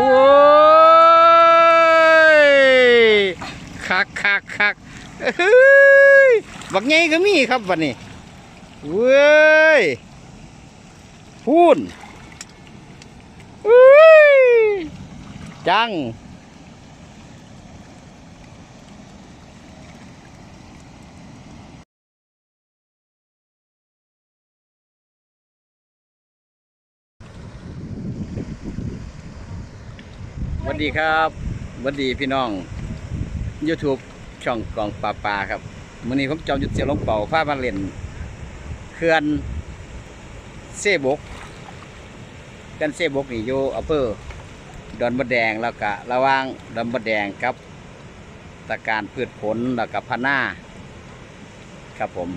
โอ้ยคักคักคักเฮ้ยบักไงก็มีครับวันนี้เว้ยพูนเฮ้ยจัง วัสดีครับสวัสดีพี่น้อง YouTube ช่องกองปลาปลาครับมื้อนี้ผมจอมยุทธเสียลงเป่าพามาเล่นเขื่อนเซบกเขื่อนเซบกนี่อยู่อำเภอดอนบะแดงแล้วก็ระว่างดอนบะแดงครับตะการพืชผลแล้วก็พะนาครับผม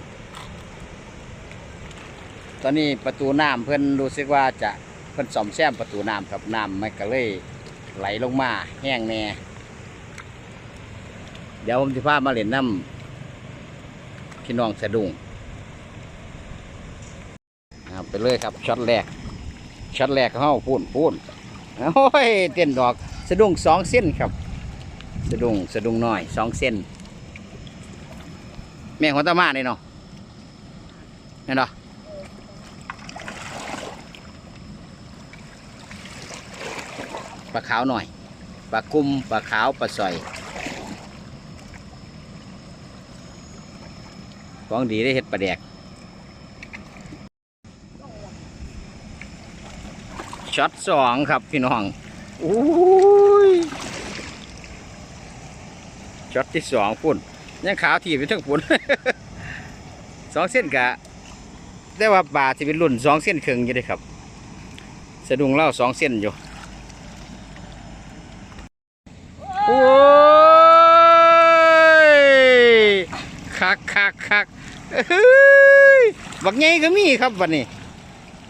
ตอนนี้ประตูน้ำเพิ่อนรู้สึกว่าจะเพิ่อนซ่อมแซมประตูน้ำครับน้ำไมันก็เลย ไหลลงมาแห้งแน่เดี๋ยวผมจะพามาเล่นน้ำพี่น้องสะดุ้งเอาไปเลยครับช็อตแรกช็อตแรกเข้าพูนพูนโอ้ยเต้นดอกสะดุ้งสองเส้นครับ สะดุ้งสะดุ้งน้อยสองเส้นแม่หัวตามาเนี่ยเนาะเห็นเนาะ ปลาขาวหน่อยปลากุ้มปลาขาวปลาสอยของดีได้เห็ดปลาแดกช็อตสองครับพี่น้องอุ้ยช็อตที่สองพุ่นยังขาวทีไปทั้งพุ่นสองเส้นกะแต่ว่าปลาที่เป็นรุ่นสองเส้นครึ่งอยู่เด้ครับ สะดุ้งเล่าสองเส้นอยู่ โอ้ยคักคักคักเฮ้ยบักไงก็มีครับวันนี้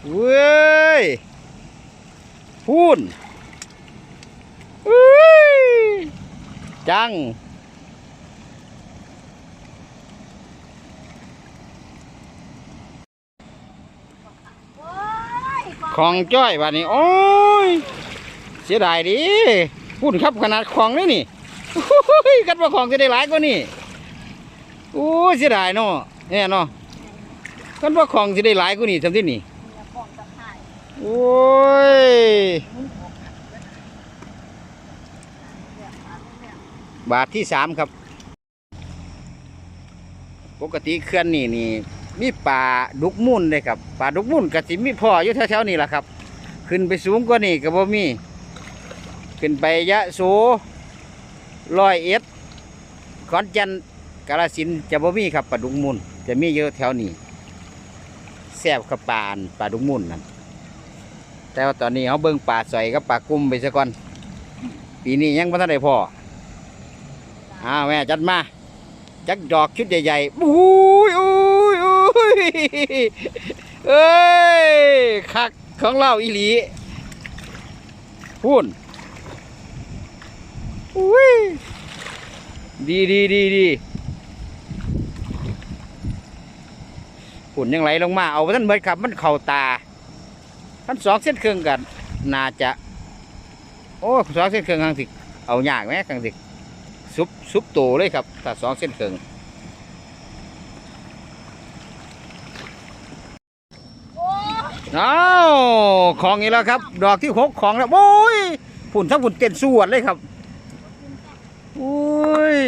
เว้ยพูนเฮ้ยจังของจ้อยวันนี้ โอ้ย เสียดายดิ พูดครับขนาดของนี่นี่กันว่าของจะได้หลายกว่านี่โอ้ยเสียดายเนาะเนี่ยเนาะกันว่าของจะได้หลายกว่านี่ทำที่นี่โอ้ยบาทที่สามครับ ปกติเคลื่อนนี่นี่มีปลาดุกมุ่นเลยครับปลาดุกมุ่นกะสิมีพ่ออยู่แถวๆนี่แหละครับ ขึ้นไปสูงกว่านี่ก็บ่มี ขึ้นไปยะโสร้อยเอ็ดขอนแก่นกาลสินจะบ่มีครับปลาดุกมุนจะมีเยอะแถวนี้แซ่บกับปลานปลาดุกมุนนั่นแต่ว่าตอนนี้เขาเบิ่งปลาใสอยกับปลากุ้มไปซะก่อน ปีนี้ยังไม่ทันได้พออ้าวแม่จัดมาจักดอกชุดใหญ่ๆอุ้ยอุ้ยอุ้ยเอ้ยคักของเราอีหลีพูน อุ้ยดีดีดีดีฝุ่นยังไหลลงมาเอาท่านเบิดครับ มันเข่าตาท่านสองเส้นเครื่องกันน่าจะ โอ้สองเส้นเครื่องทางสิเอายากไหมทางสิซุปซุปโตเลยครับถ้าสองเส้นเครื่องเอาของอีกแล้วครับ ดอกที่หกของแล้วโอ้ยผุ่นทั้งผุ่นเต้นสวดเลยครับ อุ้ย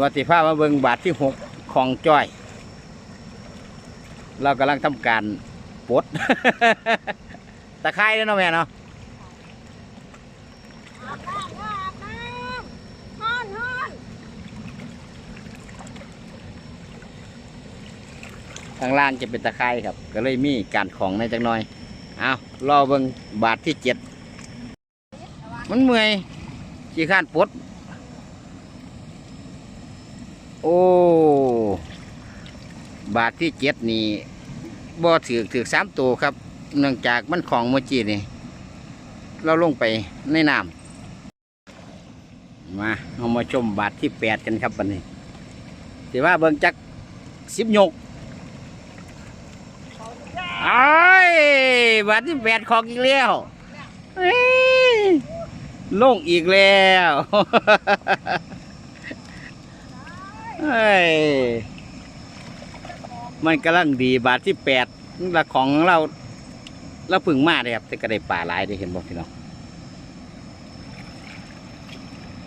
วัติภาพมาเบิงบาทที่หกของจ้อย เรากำลังทำการปด ตะไคร้แล้เนาะแม่เนาะข้างล่างจะเป็นตะไคร้ครับ ก็เลยมีการของในจักหน่อย เอารอเบิงบาทที่เจ็ดมันเมื่อย ขี้ข้านปดโอ้ บาทที่เจ็ดนี่บ่ถือถือสามตัวครับ เนื่องจากมันของโมจินี่ เราลงไปในน้ำมาเอามาชมบาทที่แปดกันครับวันนี้ถือว่าเบิ่งจักสิบยกไอ้บาทที่แปดของอีกแล้วเอ้ ลงอีกแล้วเฮ้ยมันกำลังดีบาทที่แปดละของเราเราพึ่งมาเลยครับแต่ก็ได้ป่าหลายได้เห็นบ่พี่น้อง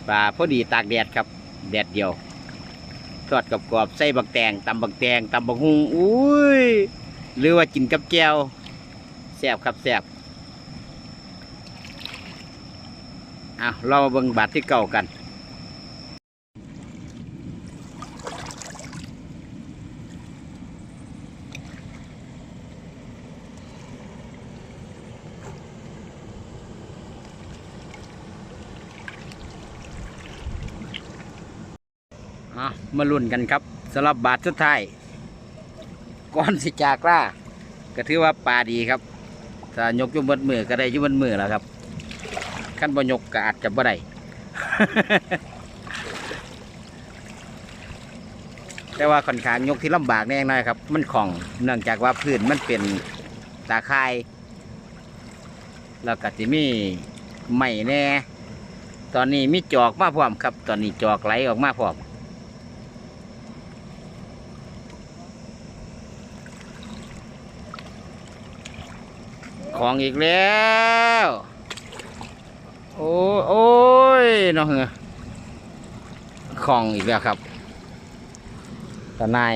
ป่าพอดีตากแดดครับ แดดเดียวทอดกับกรอบใส่บักแตงตำบักแตงตำบักฮุงอุ้ยหรือว่ากินกับแจวแซ่บครับแซ่บ เอาเรามาเบิ่งบาทที่เก่ากันอะมาลุ้นกันครับสำหรับบาทสุดท้ายก่อนสิจากล่าก็ถือว่าปลาดีครับถ้ายกยุ่บนมือก็ได้อยุ่บนมือแล้วครับ ขั้นบ่ยกก็อาจจะบ่ได้ แต่ว่าค่อนข้างยกที่ลำบากแน่หน่อยครับ มันของเนื่องจากว่าพื้นมันเป็นตาคาย แล้วก็จะมีไม้แน่ ตอนนี้มีจอกมาพร้อมครับ ตอนนี้จอกไหลออกมาพร้อม ของอีกแล้ว โอ้โอ้ยน้องเหงอของอีกแล้วครับตานาย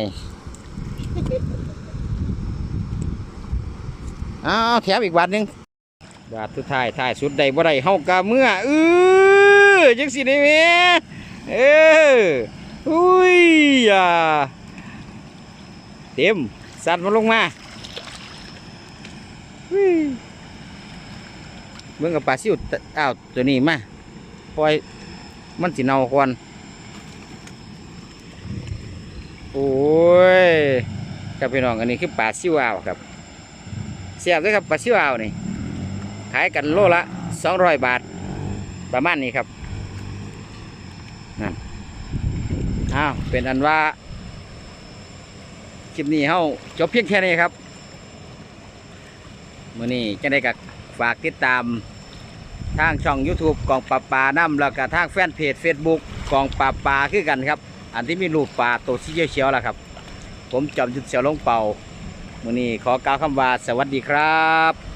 อ้าวแถมอีกบาทหนึ่งบาทสุดท้ายท้ายสุดใดบ่ได้เฮากะเมื่อเออจังสิได้แหมเอออุ้ยอ่าเต็ม สัตว์มันลงมา เบิ่งกับปลาซิวตอ้าวตัวนี้มาปล่อยมันสิเนาก่อนโอ้ยครับพี่น้องอันนี้คือปลาซิวอ้าวครับเสียบเลยครับปลาซิวอ้าวนี่ขายกันโลละสองร้อยบาท ประมาณนี้ครับนั่นอ้าวเป็นอันว่าคลิปนี้เฮาจบเพียงแค่นี้ครับมื่อนี้จะได้กับฝากติดตาม ทางช่อง YouTube กองปลาปลาน้ำแล้วก็ทางแฟนเพจ Facebook กองปลาปลาคือกันครับ อันที่มีรูปปลาตัวสีเขียวๆล่ะครับ ผมจอมยุทธเสียวลงเป่ามื่อนี้ขอกล่าวคำว่าสวัสดีครับ